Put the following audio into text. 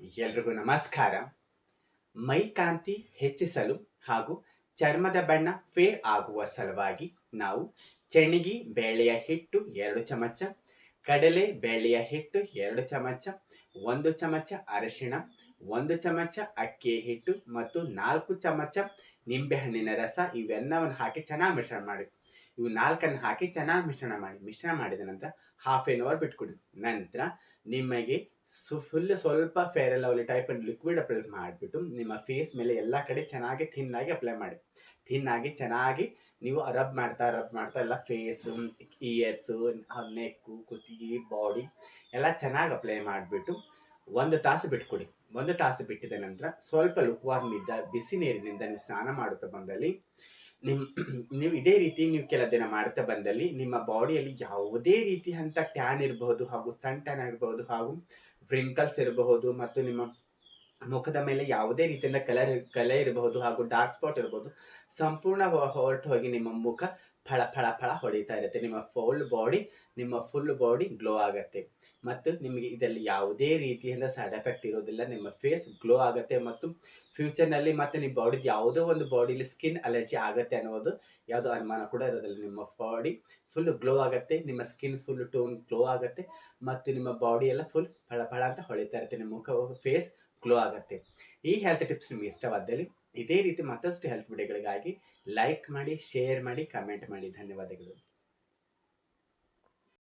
ಎಲ್ರಿಗೂ ನಮಸ್ಕಾರ. ಮೈ ಕಾಂತಿ ಹೆಚ್ಚಿಸಲು ಹಾಗೂ ಚರ್ಮದ ಬಣ್ಣ ಫೇರ್ ಆಗುವ ಸಲುವಾಗಿ ನಾವು ಚೆಣಗಿ ಬೇಳೆಯ ಹಿಟ್ಟು ಎರಡು ಚಮಚ, ಕಡಲೆ ಬೇಳೆಯ ಹಿಟ್ಟು ಎರಡು ಚಮಚ, ಒಂದು ಚಮಚ ಅರಿಶಿಣ, ಒಂದು ಚಮಚ ಅಕ್ಕಿ ಹಿಟ್ಟು ಮತ್ತು ನಾಲ್ಕು ಚಮಚ ನಿಂಬೆಹಣ್ಣಿನ ರಸ ಇವೆಲ್ಲವನ್ನು ಹಾಕಿ ಚೆನ್ನಾಗಿ ಮಿಶ್ರಣ ಮಾಡಿ. ಇವು ನಾಲ್ಕನ್ನು ಹಾಕಿ ಚೆನ್ನಾಗಿ ಮಿಶ್ರಣ ಮಾಡಿ, ಮಿಶ್ರಣ ಮಾಡಿದ ನಂತರ ಹಾಫ್ ಎನ್ ಅವರ್ ಬಿಟ್ಕೊಡಿ. ನಂತರ ನಿಮಗೆ ಸು ಫುಲ್ ಸ್ವಲ್ಪ ಫೇರ್ ಎಲ್ಲ ಲವ್ಲಿ ಟೈಪ್ ಲಿಕ್ವಿಡ್ ಅಪ್ಲೈ ಮಾಡಿಬಿಟ್ಟು ನಿಮ್ಮ ಫೇಸ್ ಮೇಲೆ ಎಲ್ಲ ಕಡೆ ಚೆನ್ನಾಗಿ ಥಿನ್ನಾಗಿ ಅಪ್ಲೈ ಮಾಡಿ. ಥಿನ್ನಾಗಿ ಚೆನ್ನಾಗಿ ನೀವು ರಬ್ ಮಾಡ್ತಾ ರಬ್ ಮಾಡ್ತಾ ಎಲ್ಲ ಫೇಸು ಇಯರ್ಸು ನೆಕ್ಕು ಕುತ್ತಿಗೆ ಬಾಡಿ ಎಲ್ಲ ಚೆನ್ನಾಗಿ ಅಪ್ಲೈ ಮಾಡಿಬಿಟ್ಟು ಒಂದು ತಾಸು ಬಿಟ್ಕೊಡಿ. ಒಂದು ತಾಸು ಬಿಟ್ಟಿದ ನಂತರ ಸ್ವಲ್ಪ ಲುಕ್ವಾರ್ಮ್ ಇದ್ದ ಬಿಸಿ ನೀರಿನಿಂದ ನೀವು ಸ್ನಾನ ಮಾಡುತ್ತಾ ಬಂದಲ್ಲಿ ನಿಮ್ ನೀವು ಇದೇ ರೀತಿ ನೀವು ಕೆಲ ದಿನ ಮಾಡ್ತಾ ಬಂದಲ್ಲಿ ನಿಮ್ಮ ಬಾಡಿಯಲ್ಲಿ ಯಾವುದೇ ರೀತಿ ಅಂತ ಟ್ಯಾನ್ ಇರಬಹುದು ಹಾಗೂ ಸನ್ ಟ್ಯಾನ್ ಇರಬಹುದು ಹಾಗೂ ವ್ರಿಂಕಲ್ಸ್ ಇರಬಹುದು ಮತ್ತು ನಿಮ್ಮ ಮುಖದ ಮೇಲೆ ಯಾವುದೇ ರೀತಿಯಿಂದ ಕಲರ್ ಕಲೆ ಇರಬಹುದು ಹಾಗೂ ಡಾರ್ಕ್ ಸ್ಪಾಟ್ ಇರಬಹುದು, ಸಂಪೂರ್ಣ ಹೊರಟು ಹೋಗಿ ನಿಮ್ಮ ಮುಖ ಫಳ ಫಳ ಫಳ ಹೊಳಿತಾ ಇರುತ್ತೆ. ನಿಮ್ಮ ಫುಲ್ ಬಾಡಿ ನಿಮ್ಮ ಫುಲ್ ಬಾಡಿ ಗ್ಲೋ ಆಗುತ್ತೆ. ಮತ್ತು ನಿಮಗೆ ಇದರಲ್ಲಿ ಯಾವುದೇ ರೀತಿಯಿಂದ ಸೈಡ್ ಎಫೆಕ್ಟ್ ಇರೋದಿಲ್ಲ. ನಿಮ್ಮ ಫೇಸ್ ಗ್ಲೋ ಆಗುತ್ತೆ ಮತ್ತು ಫ್ಯೂಚರ್ನಲ್ಲಿ ಮತ್ತು ನಿಮ್ಮ ಬಾಡಿದು ಯಾವುದೋ ಒಂದು ಬಾಡಿಲಿ ಸ್ಕಿನ್ ಅಲರ್ಜಿ ಆಗುತ್ತೆ ಅನ್ನೋದು ಯಾವುದೋ ಅನುಮಾನ ಕೂಡ ಇರೋದಿಲ್ಲ. ನಿಮ್ಮ ಬಾಡಿ ಫುಲ್ ಗ್ಲೋ ಆಗುತ್ತೆ, ನಿಮ್ಮ ಸ್ಕಿನ್ ಫುಲ್ ಟೋನ್ ಗ್ಲೋ ಆಗುತ್ತೆ ಮತ್ತು ನಿಮ್ಮ ಬಾಡಿ ಎಲ್ಲ ಫುಲ್ ಫಳ ಫಳ ಅಂತ ಹೊಳಿತಾ ಇರುತ್ತೆ. ನಿಮ್ಮ ಮುಖ ಫೇಸ್ ಗ್ಲೋ ಆಗುತ್ತೆ. ಈ ಹೆಲ್ತ್ ಟಿಪ್ಸ್ ನಿಮಗೆ ಇಷ್ಟವಾದಲ್ಲಿ ಇದೇ ರೀತಿ ಮತ್ತಷ್ಟು ಹೆಲ್ತ್ ವಿಡಿಯೋಗಳಿಗಾಗಿ ಲೈಕ್ ಮಾಡಿ ಶೇರ್ ಮಾಡಿ ಕಮೆಂಟ್ ಮಾಡಿ. ಧನ್ಯವಾದಗಳು.